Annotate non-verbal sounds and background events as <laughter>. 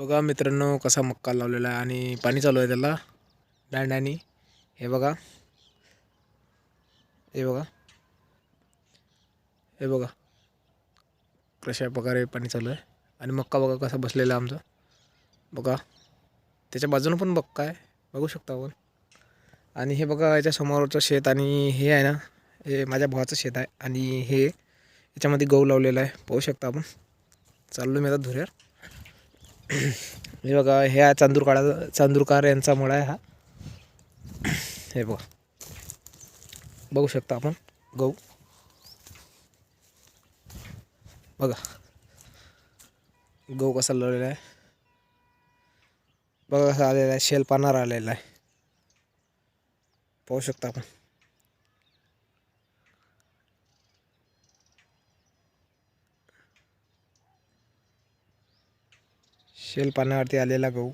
बघा मित्रांनो कसा मक्का लावलेला आहे आणि पाणी चालू आहे त्याला. दांड्यानी हे बघा. हे बघा. हे बघा. कशा प्रकारे पाणी चालू आहे. आणि मक्का बघा कसा बसलेला आहे आमचा. बघा. त्याच्या बाजूनं पण मक्का आहे. बघू शकता आपण. आणि हे बघा याच्या समोरचं शेत आणि हे आहे ना हे माझ्या भावाचं शेत आहे. आणि हे याच्यामध्ये गहू लावलेला आहे. पाहू शकता आपण. चाललो मी आता धुऱ्यावर. <clears throat> हे बघा ह्या चांदूरकाळा चांदूरकार यांचा मुळा आहे हा. हे बघा. बघू शकता आपण. गहू. बघा. गहू कसा लावलेला आहे. बघा कसा आलेला आहे. शेल पानार आलेला आहे. पाहू शकता आपण. शेल पानावरती आलेला गहू.